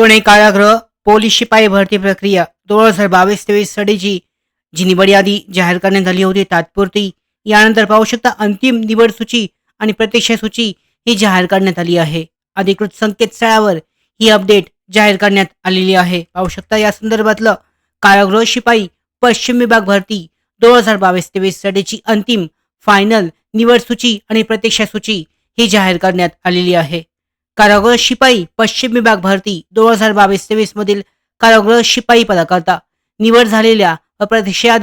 पुणे कारागृह पोलीस शिपाई भरती प्रक्रिया दोन हजार बावीस तेवीस साठीची जी निवड यादी जाहीर करण्यात आली होती. तात्पुरती यानंतर पाहू शकता अंतिम निवड सूची आणि प्रतीक्षा सूची ही जाहीर करण्यात आली आहे. अधिकृत संकेतस्थळावर ही अपडेट जाहीर करण्यात आलेली आहे. पाहू शकता या संदर्भातलं कारागृह शिपाई पश्चिम विभाग भरती दोन हजार बावीस तेवीस साठीची अंतिम फायनल निवड सूची आणि प्रतीक्षा सूची ही जाहीर करण्यात आलेली आहे. कारागृह शिपाई पश्चिम विभाग भरती दोन हजार बावीस तेवीस मधील कारागृह शिपाई पदाकरता. निवड झालेल्या व प्रतीक्षा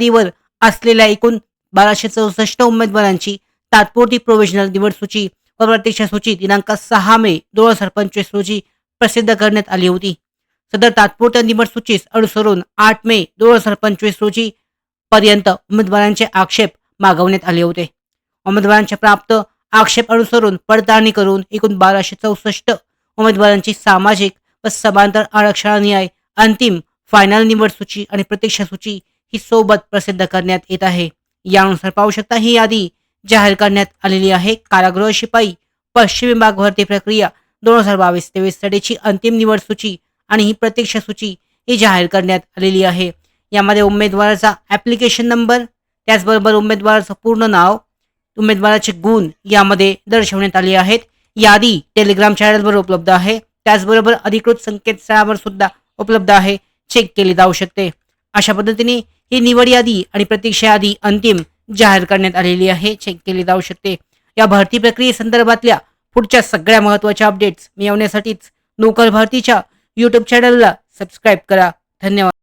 असलेल्या एकूण बाराशे चौसष्ट उमेदवारांची तात्पुरती प्रोव्हिजनल निवड सूची व प्रतीक्षा सूची दिनांक सहा मे दोन हजार पंचवीस रोजी प्रसिद्ध करण्यात आली होती. सदर तात्पुरत्या निवड सूचीस अनुसरून आठ मे दोन हजार पंचवीस रोजी पर्यंत उमेदवारांचे आक्षेप मागवण्यात आले होते. उमेदवारांच्या प्राप्त आक्षेप अनुसरून पडताळणी करून एकूण बाराशे चौसष्ट उमेदवारांची सामाजिक व समांतर आरक्षणान्याय अंतिम फायनल निवड सूची आणि प्रतीक्षा सूची ही सोबत प्रसिद्ध करण्यात येत आहे. यानुसार पाहू शकता ही यादी जाहीर करण्यात आलेली आहे. कारागृह शिपाई पश्चिम विभाग भरती प्रक्रिया दोन हजार बावीस तेवीस साठीची अंतिम निवड सूची आणि ही प्रतीक्षा सूची ही जाहीर करण्यात आलेली आहे. यामध्ये उमेदवाराचा ॲप्लिकेशन नंबर त्याचबरोबर उमेदवाराचं पूर्ण नाव उमेदवाराचे गुण यामध्ये दर्शवण्यात आले आहेत. यादी टेलिग्राम चॅनलवर उपलब्ध आहे. त्याचबरोबर अधिकृत संकेतस्थळावर सुद्धा उपलब्ध आहे. चेक केली जाऊ शकते. अशा पद्धतीने ही निवड यादी आणि प्रतीक्षा यादी अंतिम जाहीर करण्यात आलेली आहे. चेक केली जाऊ शकते. या भरती प्रक्रियेसंदर्भातल्या पुढच्या सगळ्या महत्त्वाच्या अपडेट्स मिळवण्यासाठीच नोकर भरतीच्या यूट्यूब चॅनलला सबस्क्राईब करा. धन्यवाद.